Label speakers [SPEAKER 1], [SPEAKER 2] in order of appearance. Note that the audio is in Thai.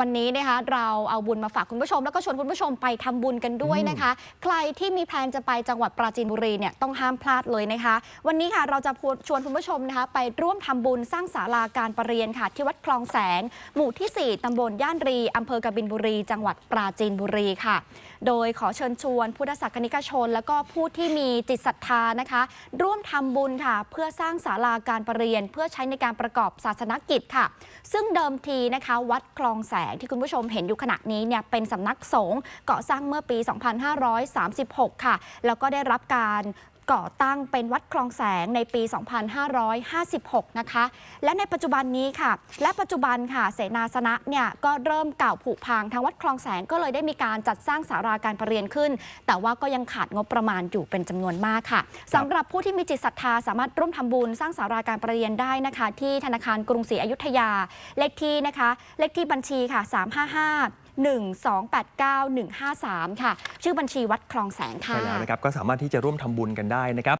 [SPEAKER 1] วันนี้นะคะเราเอาบุญมาฝากคุณผู้ชม แล้วก็ชวนคุณผู้ชมไปทำบุญกันด้วยนะคะ ใครที่มีแพลนจะไปจังหวัดปราจีนบุรีเนี่ยต้องห้ามพลาดเลยนะคะ วันนี้ค่ะเราจะชวนคุณผู้ชมนะคะ ไปร่วมทำบุญสร้างศาลาการประเรียนค่ะ ที่วัดคลองแสงหมู่ที่ 4ตำบลย่านรีอำเภอกบินบุรี จังหวัดปราจีนบุรีค่ะ โดยขอเชิญชวนพุทธศาสนิกชน แล้วก็ผู้ที่มีจิตศรัทธานะคะ ร่วมทำบุญค่ะ เพื่อสร้างศาลาการประเรียน เพื่อใช้ในการประกอบศาสนกิจค่ะ ซึ่งเดิมทีนะคะ วัดคลองแสงที่คุณผู้ชมเห็นอยู่ขณะนี้เนี่ยเป็นสำนักสงฆ์ก่อสร้างเมื่อปี 2536 ค่ะ แล้วก็ได้รับการ ก่อตั้งเป็นวัดคลองแสงในปี 2556 นะคะ และในปัจจุบันนี้ค่ะ และปัจจุบันค่ะ เสนาสนะเนี่ยก็เริ่มเก่าผุพังทางวัดคลองแสงก็เลยได้มีการจัดสร้างสาราการประเรียนขึ้น แต่ว่าก็ยังขาดงบประมาณอยู่เป็นจำนวนมากค่ะสำหรับผู้ที่มีจิตศรัทธาสามารถร่วมทำบุญสร้างสาราการประเรียนได้นะคะ ที่ธนาคารกรุงศรีอยุธยาเลขที่นะคะ เลขที่บัญชีค่ะ 355 1289153 ค่ะ ชื่อบัญชีวัดคลองแสงค่ะ
[SPEAKER 2] ใช่แล้วนะครับ ก็สามารถที่จะร่วมทำบุญกันได้นะครับ